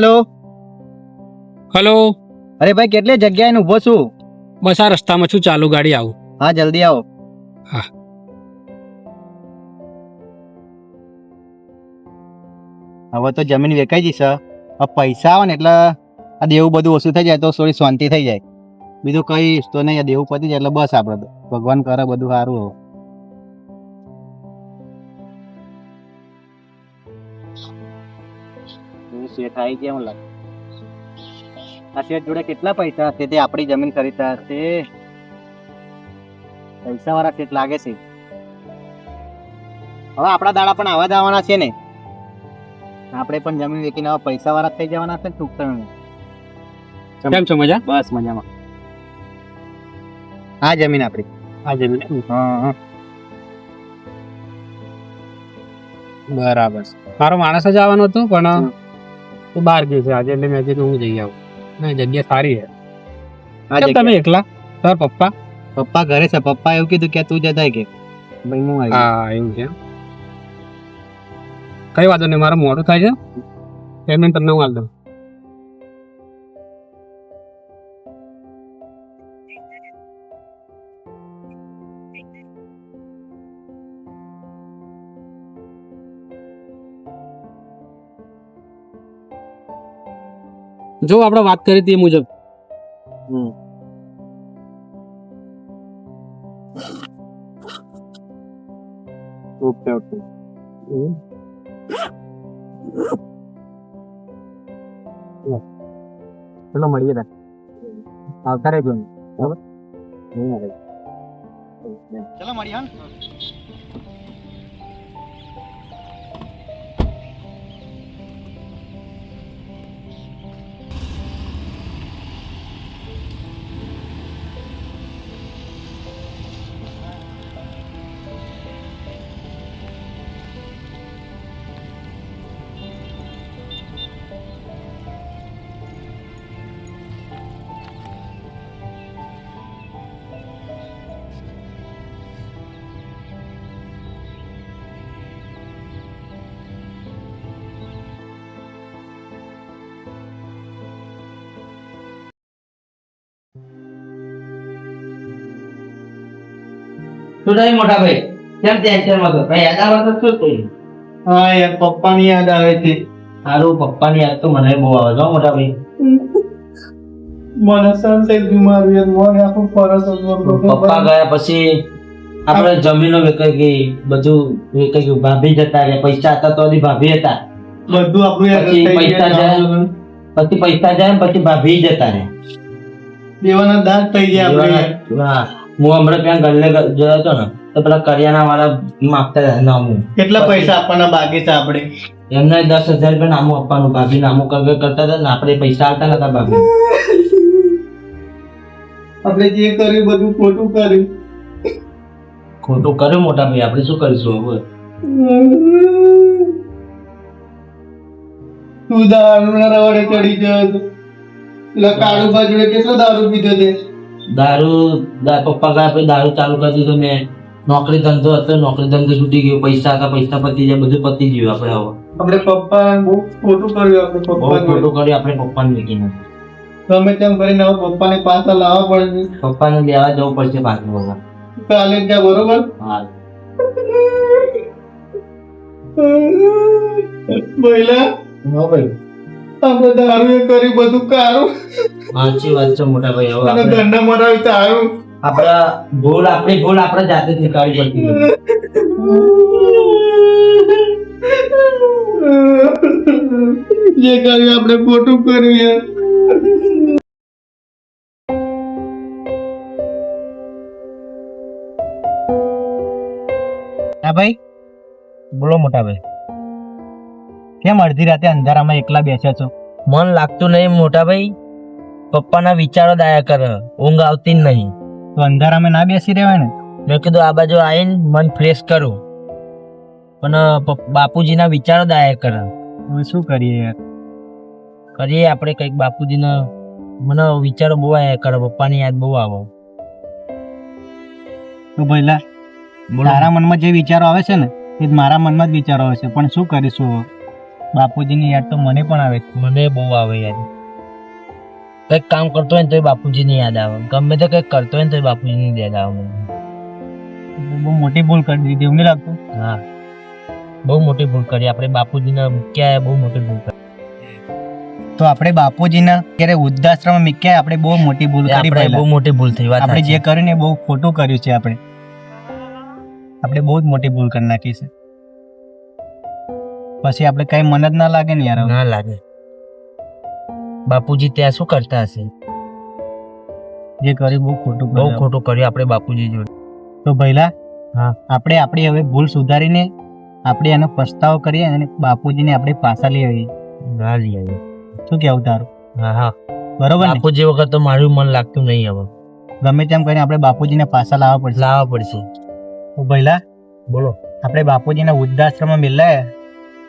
Hello? Hello? અરે ભાઈ કેટલી જગ્યાએ ઊભો છું? બસ આ રસ્તામાં છું ચાલુ ગાડી આવું. હા જલ્દી આવો. હા. હવે તો જમીન વેચાઈ જશે હવે પૈસા આવે ને એટલે આ દેવું બધું ઓછું થઈ જાય તો થોડી શાંતિ થઈ જાય. બીજું કઈ તો નહીં આ દેવું પતી જાય એટલે બસ આપણે તો. ભગવાન કરે બધું સારું હવે. શેઠ આવી ગયા મને લાગે. આ શેઠ જોડે કેટલા પૈસા હશે તે આપણી જમીન ખરીદતા હશે? પૈસા વાળા શેઠ લાગે છે. હવે આપણા દાડા પણ આવા જ આવવાના છે ને. આપણે પણ જમીન વેચીને હવે પૈસા વાળા થઈ જવાના છે ટૂંક સમયમાં કેમ છો મજા બસ મજામાં. આ જમીન આપણી. આ જમીન હા હા. બરાબર. મારો માણસ જ આવવાનો હતો પણ એ બહાર ગયો છે. આજે એટલે મેં કીધું હું જઈ આવું. ના જગ્યા સારી છે. કેમ તમે એકલા? તાર પપ્પા? પપ્પા ઘરે છે. પપ્પા એવું કીધું કે તું જતા કે. ભાઈ હું આવી હા એવું છે. કઈ વાંધો નહીં મારે મોડું થાય છે. પેમેન્ટ તમને હું હાલ દઉં. જો આપણે વાત કરી તે એ મુજબ. Okay okay. ચલો મળીએ તાર. આવતા રહેજો. બરાબર? ચલો મળીએ હા. શું થયું મોટા ભાઈ. કેમ ટેન્શનમાં તો ભાઈ યાદ આવે તો શું થયું? હા યાર પપ્પાની યાદ આવે છે. સારું પપ્પાની યાદ તો મને બહુ આવે છો મોટા ભાઈ. મને સંશય બીમારી મને આખું ફરસ પપ્પા ગયા પછી આપણે જમીનો વેચાઈ ગઈ બધું વેચાઈ ગયું. ભાભી જતા રહ્યા. પૈસા હતા તો ભાભી હતા. બધું આપણું પછી પૈસા જાય. પછી પૈસા જાય પછી ભાભી જતા રહ્યા. દેવાના દાંત થઈ ગયા આપણે. હા. હું હમણાં ત્યાં ગલ્લે ગયો હતો ને તો પેલા કરિયાના વાળા માગતા હતા નામું. કેટલા પૈસા આપવાના બાકી છે આપણે? એમને દસ હજાર રૂપિયા નામું આપવાનું ભાભી નામું કર કરતા હતા ને આપણે પૈસા આવતા નતા ભાભી. આપણે જે કર્યું બધું ખોટું કર્યું. ખોટું કર્યું મોટા ભાઈ આપણે શું કરીશું હવે? તું દારૂ ના રવાડે ચડી ગયો પેલા કાળુ બાજુએ કેટલો દારૂ પીધો તે? દારૂ પપ્પા ગયા પછી દારૂ ચાલુ કરી દીધું મેં નોકરી ધંધો હતો નોકરી ધંધો છૂટી ગયો પૈસા હતા પૈસા પતી જાય બધું પતી ગયું આપણે હવે. આપણે પપ્પા બહુ ખોટું કર્યું આપણે બહુ પપ્પા ખોટું કર્યું આપણે પપ્પાને મૂકીને તમે તેમ કરીને હવે પપ્પાને પાછા લાવવા પડશે. પપ્પાને લેવા જવું પડશે પાછું હવે. કાલે જ બરોબર? હા. મહિલા હા ભાઈ. આપણે દારૂ એ કર્યું બધું કારું. સાચી વાત છે મોટા ભાઈ હવે અને આપણે ધંધા મરાવી તારું આપણા ભૂલ આપણી ભૂલ આપણે જાતે જ નીકાળવી પડતી જે કર્યું આપણે ખોટું કર્યું યાર. હા ભાઈ બોલો મોટા ભાઈ. કેમ અડધી રાતે અંધારામાં એકલા બેસ્યા છો? મન લાગતું નહીં મોટા ભાઈ પપ્પાના વિચારો દાયા કર ઊંઘ આવતી જ નહીં. તો અંધારામાં ના બેસી રહેવાય ને? મેં કીધું આ બાજુ આવીને મન ફ્રેશ કરું. પણ બાપુજીના વિચારો દાયા કરે. હવે શું કરીએ યાર? કરીએ આપણે કંઈક બાપુજીના મને વિચારો બહુ આવ્યા કરે પપ્પાની યાદ બહુ આવો. તો પહેલા તારા મનમાં જે વિચારો આવે છે ને એ મારા મનમાં જ વિચારો આવે છે. પણ શું કરીશું? બાપુજીની યાદ તો મને પણ આવે મને બહુ આવે યાદ કંઈક કામ કરતો હોય ને તોય બાપુજીની યાદ આવે. ગમે તે કંઈક કરતો હોય ને તોય બાપુજીની યાદ આવે મને. બહુ મોટી ભૂલ કરી દીધી. એવું નહીં લાગતું? હા. બહુ મોટી ભૂલ કરી. આપણે બાપુજીને મૂક્યા બહુ મોટી ભૂલ કરી. તો આપણે બાપુજીના ક્યારે વૃદ્ધાશ્રમ મૂક્યા આપણે બહુ મોટી ભૂલ કરી બહુ મોટી ભૂલ થઈ વાત આપણે જે. કર્યું ને બહુ ખોટું કર્યું છે આપણે. આપણે બહુ જ મોટી ભૂલ કરી નાખી છે. પછી આપણે કઈ મન જ ના લાગે ને યાર ના લાગે. બાપુજી ત્યાં શું કરતા હશે? જે કર્યું બહુ ખોટું બહુ ખોટું કર્યું આપણે બાપુજી જોડે. તો ભઈલા હા. આપણે આપણી હવે ભૂલ સુધારીને આપણે એનો પસ્તાવો કરીએ અને બાપુજીને આપણે પાછા લઈ આવીએ. ના લઈ આવીએ. શું કેવું તારું? હા હા. બરોબર બાપુજી વખત તો મારું મન લાગતું નહીં હવે. ગમે તેમ કરીને આપણે બાપુજીને પાછા લાવવા પડશે. લાવવા પડશે. ભઈલા બોલો. આપણે બાપુજીના વૃદ્ધાશ્રમમાં મિલાય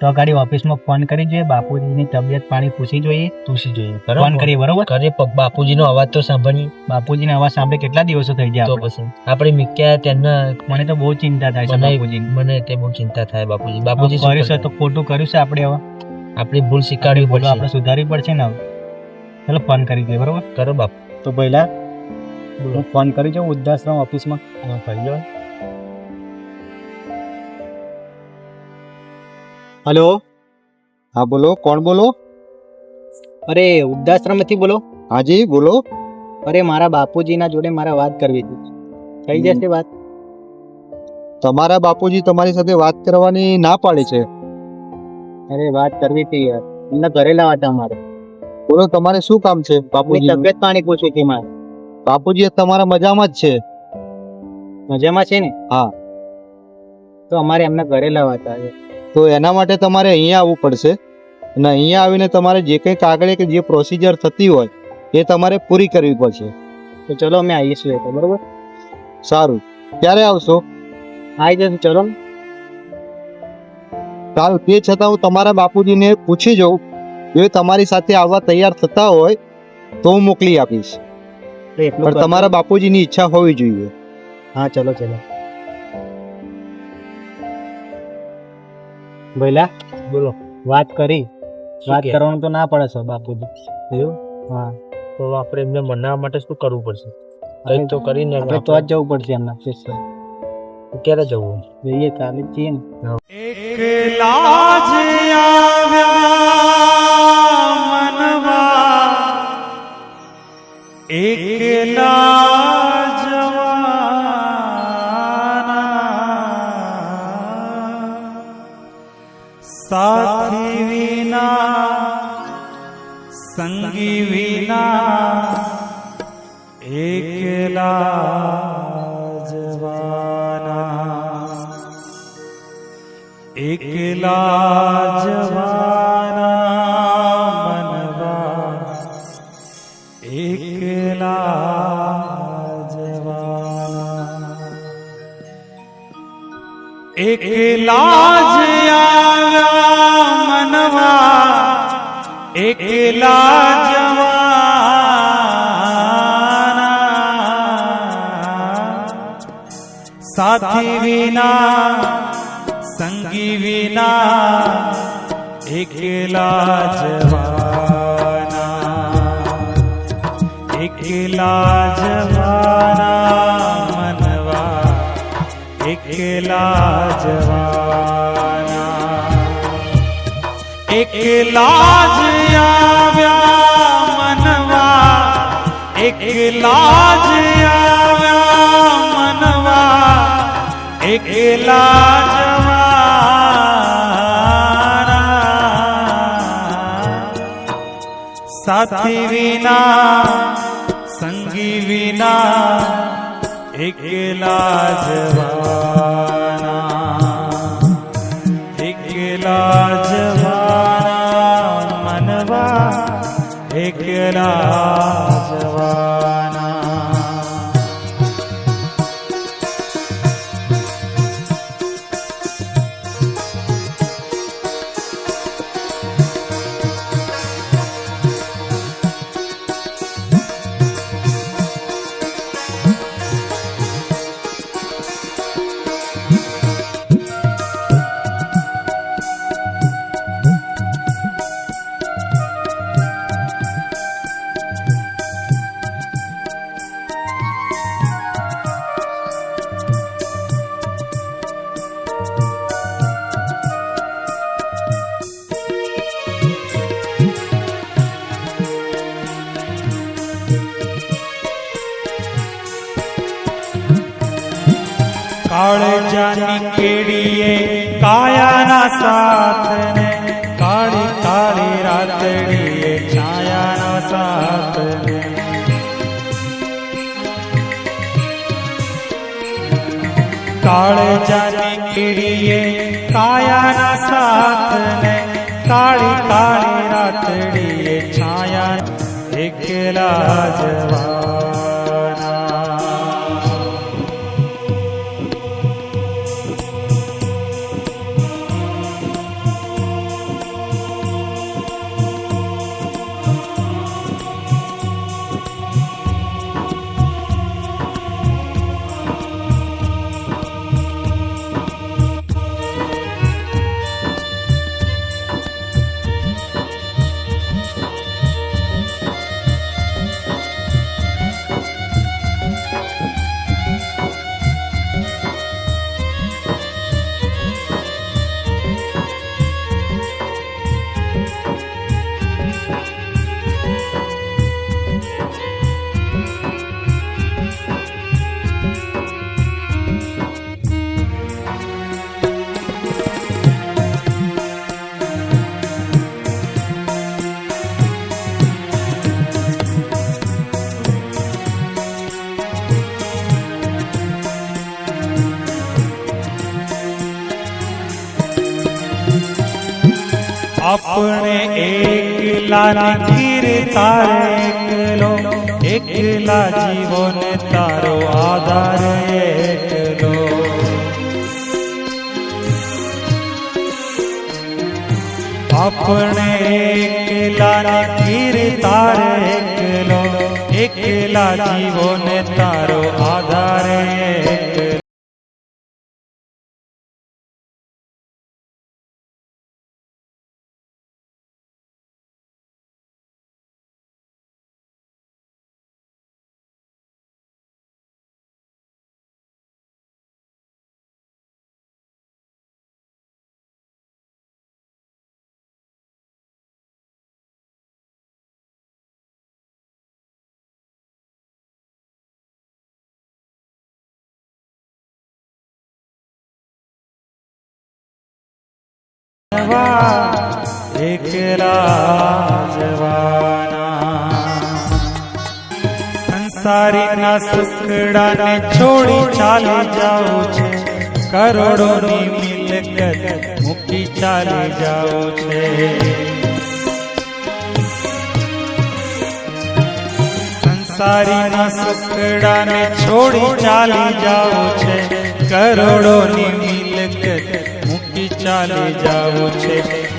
તો ગાડી ઓફિસમાં ફોન કરી જોઈએ બાપુજીની તબિયત પાણી પૂછી જોઈએ પૂછી જોઈએ ફોન કરીએ બરોબર? કરે બાપુજીનો અવાજ તો સાંભળી બાપુજીનો અવાજ સાંભળે કેટલા દિવસો થઈ ગયા તો પછી આપણે મીક્યા તેમના મને તો બહુ ચિંતા થાય છે મને બાપુજીની મને તે બહુ ચિંતા થાય બાપુજી. બાપુજી કર્યું છે તો ખોટું કર્યું છે આપણે હવે. આપણી ભૂલ ભૂલો પડશે. આપણે સુધારવી પડશે ને હવે. ચાલો ફોન કરી દઈએ બરોબર? કરો બાપ. તો પહેલા હું ફોન કરી જાઉં વૃદ્ધાશ્રમ ઓફિસમાં. કરી લો હલો? હા બોલો કોણ બોલો? અરે વૃદ્ધાશ્રમથી બોલો. હાજી બોલો. અરે મારા બાપુજીના જોડે મારે વાત કરવી હતી. થઈ જશે વાત. તમારા બાપુજી તમારી સાથે વાત કરવાની ના પાડી છે. અરે વાત કરવી હતી યાર. એમને ઘરે લાવા હતા અમારે. બોલો તમારે શું કામ છે બાપુજી તબિયત પાણી પૂછવી હતી મારે. બાપુજી તમારા મજામાં જ છે. મજામાં છે ને? હા. તો અમારે એમને ઘરે લાવવા હતા તો એના માટે તમારે અહીંયા આવવું પડશે. અને અહીંયા આવીને તમારે જે કંઈ કાગળે કે જે પ્રોસિજર થતી હોય એ તમારે પૂરી કરવી પડશે. તો ચલો અમે આવીશું તો બરોબર? સારું. ક્યારે આવશો? આવી જશું ચલો. સારું. તે છતાં હું તમારા બાપુજીને પૂછી જોઉં. જો એ તમારી સાથે આવવા તૈયાર થતા હોય તો હું મોકલી આપીશ. પણ તમારા બાપુજીની ઈચ્છા હોવી જોઈએ. હા ચલો ચલો. ભઈલા બોલો. વાત કરી. વાત કરવાનું તો ના પડે છે બાપુજી. એવું? હા. તો આપણે એમને મનાવવા માટે શું કરવું પડશે? કંઈક તો કરીને આપણે તો જ જવું પડશે એમના શિષ્ય ક્યારે જવું? જઈએ કાલે છીએ ને. એકલા એકલા જવાના એકલા જ આવ્યા મનવા એકલા જવાના સાથી વિના સંગી એકલા જવાના મનવા એકલા જવાના એકલા જ આવ્યા મનવા એકલા જ આવ્યા મનવા એકલા જવાના સાથી વિના સંગી વિના એકલા જવાના એકલા જવાના મનવા એકલા જવાના. કાળજાની કેડીએ કાયાના સાથને, કાળી કાળી રાતડીએ છાયાના સાથને. કાળજાની કેડીએ કાયાના સાથને, કાળી કાળી રાતડીએ છાયા, એકલા જવાના આપણે એકલા તારે એકલો એકલા જીવન તારો આધાર એકલો આપણે એકલા તારે એકલો એકલા જીવન તારો આધાર એકલો જવાના સંસારીના સુખડાને છોડી ચાલી જાઉં છે કરોડોની મિલકત મૂકી ચાલી જાઉં છે સંસારીના સુખડાને છોડી ચાલી જાઉં છે કરોડોની મિલકત મૂકી ચાલી જાઉં છે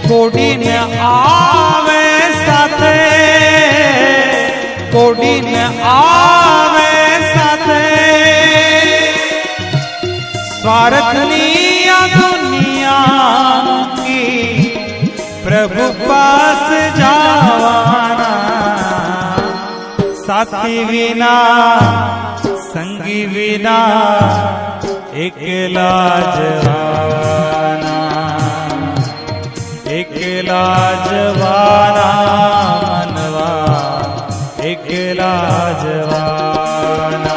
કોડીને આવે સાથે. કોડીને આવે સાથે. સ્વાર્થની આ દુનિયા કી પ્રભુ પાસ જવાના. સાથી વિના, સંગી વિના, એકલા જવાના એકલા જવાના મનવા એકલા જવાના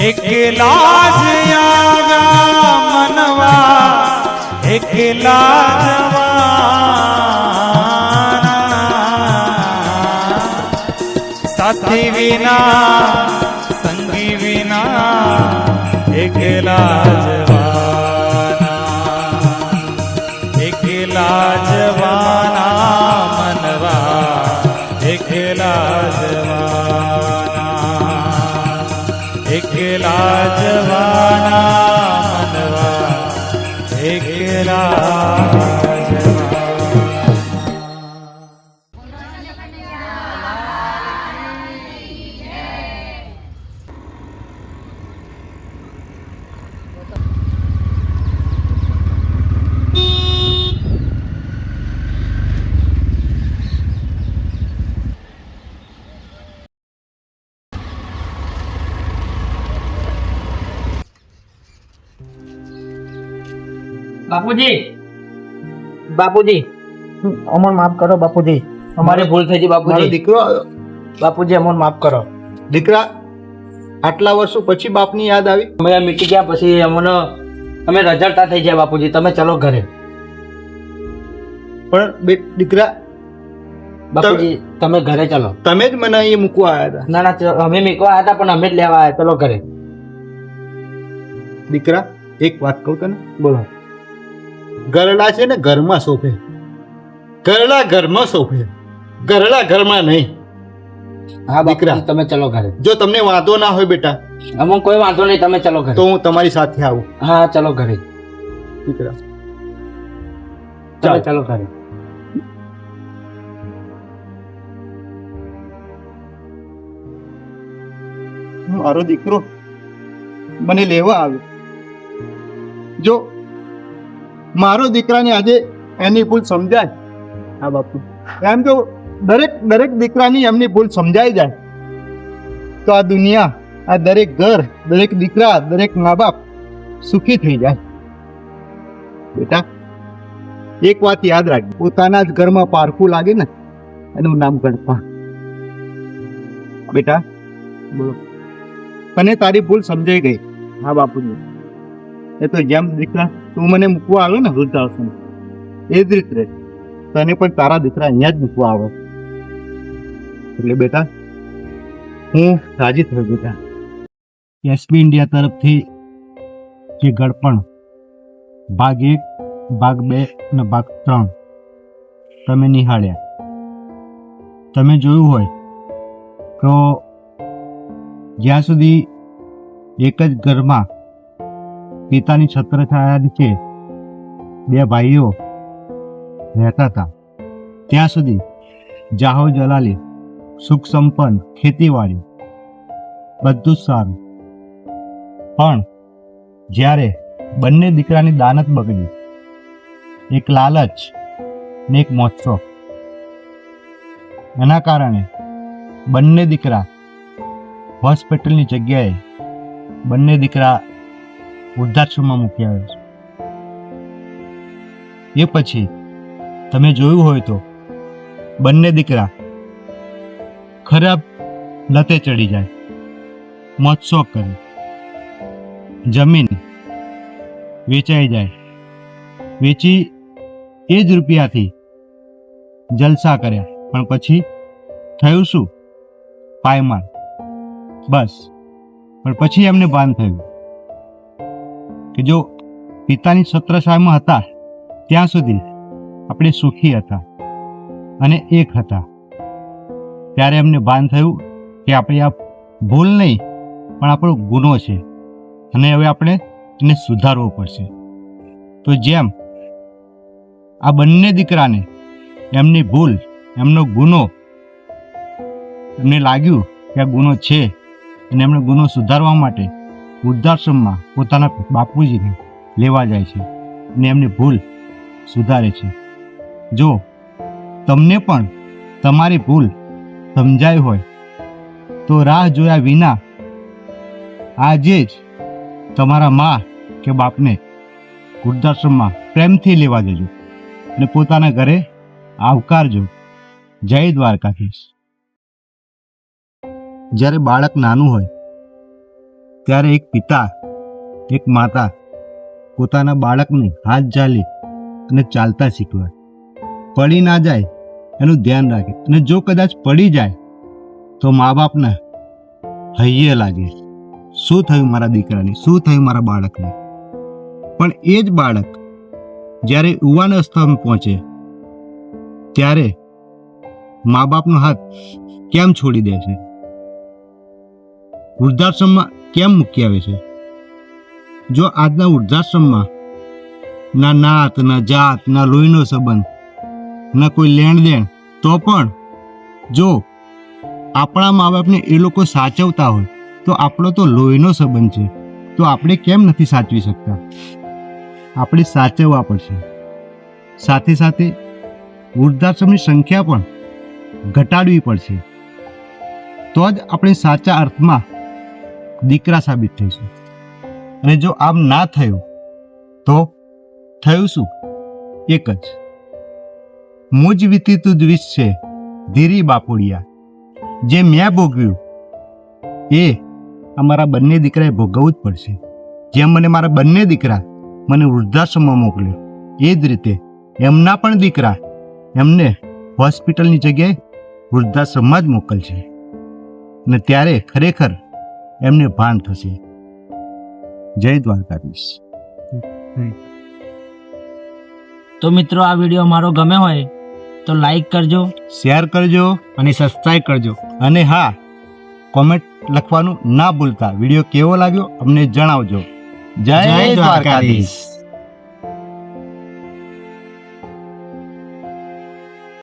એકલા જ આવ્યા મનવા એકલા સાથી વિના સંગી વિના એકલા જવાના બાપુજી. બાપુજી. અમર માફ કરો બાપુજી. અમારે ભૂલ થઈ છે બાપુજી. દીકરો બાપુજી અમને માફ કરો. દીકરા આટલા વર્ષો પછી બાપની યાદ આવી? અમે મીટી ગયા પછી અમને અમે રજળતા થઈ જાય બાપુજી. તમે ચલો ઘરે. પણ બે દીકરા બાપુજી તમે ઘરે ચલો. તમે જ મને અહીં મૂકવા આવ્યા હતા. ના ના અમે મૂકવા આવ્યા હતા પણ અમે જ લેવા આવ્યા. ચલો ઘરે. દીકરા એક વાત કહું તને? બોલો. ગરડા છે ને ઘરમાં શોભે. ગરડા ઘરમાં શોભે. ગરડા ઘરમાં નહીં. હા દીકરા. તમે ચલો ઘરે. જો તમને વાંધો ના હોય બેટા અમને કોઈ વાંધો નહીં તમે ચલો ઘરે. તો હું તમારી સાથે આવું. હા ચલો ઘરે. દીકરા. ચાલો. ચાલ. ઘરે. મારો દીકરો મને લેવા આવ્યો. જો મારો દીકરાને આજે એની ભૂલ સમજાય. હા, બાપુ. એમ તો દરેક દરેક દીકરાની એમની ભૂલ સમજાઈ જાય. તો આ દુનિયા, આ દરેક ઘર, દરેક દીકરા, દરેક મા બાપ સુખી થઈ જાય. બેટા, એક વાત યાદ રાખ પોતાના જ ઘરમાં પારખું લાગે ને, એનું નામ ગણપા. બેટા, બોલો. તને તારી ભૂલ સમજાઈ ગઈ. હા, બાપુજી. એ તો જેમ દીકરા તું મને મૂકવા આવ્યો ને વૃદ્ધાશ્રમ, એ જ રીતે તને પણ તારા દીકરા અહીંયા જ મૂકવા આવે. એટલે બેટા, હું રાજી થયો બેટા. એસપી ઇન્ડિયા તરફથી જે ગળપણ ભાગ એક, ભાગ બે અને ભાગ ત્રણ, તમે નિહાળ્યા. તમે જોયું હોય તો જ્યાં સુધી એક જ ઘરમાં પિતાની છત્રછાયા નીચે બે ભાઈઓ રહેતા હતા. ત્યાં સુધી જાહો જલાલી સુખ સંપન્ન, ખેતીવાડી બધું જ સારું. પણ જ્યારે બંને દીકરાની દાનત બગડી, એક લાલચ ને એક મોત્સવ એના કારણે બંને દીકરા હોસ્પિટલની જગ્યાએ બંને દીકરા વૃદ્ધાશ્રમમાં મૂકી આવ્યો છે. એ પછી તમે જોયું હોય તો બંને દીકરા ખરાબ લતે ચડી જાય. મોત્સોક કરે. જમીન વેચાઈ જાય. વેચી એ જ રૂપિયાથી જલસા કર્યા. પણ પછી થયું શું? પાયમાલ. બસ. પણ પછી એમને ભાન થયું. કે જો પિતાની છત્રછાયામાં હતા, ત્યાં સુધી આપણે સુખી હતા અને એક હતા. ત્યારે એમને ભાન થયું કે આપણી આ ભૂલ નહીં, પણ આપણો ગુનો છે અને હવે આપણે એને સુધારવો પડશે. તો જેમ આ બંને દીકરાને એમની ભૂલ, એમનો ગુનો એમને લાગ્યું કે આ ગુનો છે અને એમણે ગુનો સુધારવા માટે વૃદ્ધાશ્રમમાં પોતાના બાપુજીને લેવા જાય છે અને એમની ભૂલ સુધારે છે. જો તમને પણ તમારી ભૂલ સમજાય હોય તો રાહ જોયા વિના આજે જ તમારા મા કે બાપને વૃદ્ધાશ્રમમાં પ્રેમથી લેવા જજો અને પોતાના ઘરે આવકારજો. જય દ્વારકાધીશ. જ્યારે બાળક નાનું હોય ત્યારે એક પિતા, એક માતા પોતાના બાળકને હાથ ઝાલી અને ચાલતા શીખવે. પડી ના જાય એનું ધ્યાન રાખે અને જો કદાચ પડી જાય તો મા બાપને હૈયે લાગે. શું થયું મારા દીકરાને? શું થયું મારા બાળકને? પણ એ જ બાળક જ્યારે યુવાન અવસ્થામાં પહોંચે, ત્યારે મા બાપનો હાથ કેમ છોડી દે છે? વૃદ્ધાશ્રમમાં કેમ મૂકી આવે છે? જો આજના વૃદ્ધાશ્રમમાં ના નાત, ના જાત, ના લોહીનો સંબંધ, ના કોઈ લેણ દેણ તો પણ જો આપણા મા બાપને એ લોકો સાચવતા હોય, તો આપણો તો લોહીનો સંબંધ છે. તો આપણે કેમ નથી સાચવી શકતા? આપણે સાચવવા પડશે. સાથે સાથે વૃદ્ધાશ્રમની સંખ્યા પણ ઘટાડવી પડશે. તો જ આપણે સાચા અર્થમાં દીકરા સાબિત થઈશું અને જો આમ ના થયું, તો થયું શું? એક જ. મુજ વિતીતું દ્વિષ છે ધીરી બાપુડિયા. જે મેં ભોગવ્યું, એ આ મારા બંને દીકરાએ ભોગવવું જ પડશે. જેમ મને મારા બંને દીકરા મને વૃદ્ધાશ્રમમાં મોકલ્યો, એ જ રીતે એમના પણ દીકરા એમને હોસ્પિટલની જગ્યાએ વૃદ્ધાશ્રમમાં જ મોકલશે. ને ત્યારે ખરેખર એમને ભાન થશે. જય દ્વારકાધીશ. તો મિત્રો આ વીડિયો મારો ગમે હોય તો લાઈક કરજો. શેર કરજો. અને સબસ્ક્રાઈબ કરજો. અને હા કોમેન્ટ લખવાનું ના ભૂલતા. વીડિયો કેવો લાગ્યો અમને જણાવજો. જય જય દ્વારકાધીશ.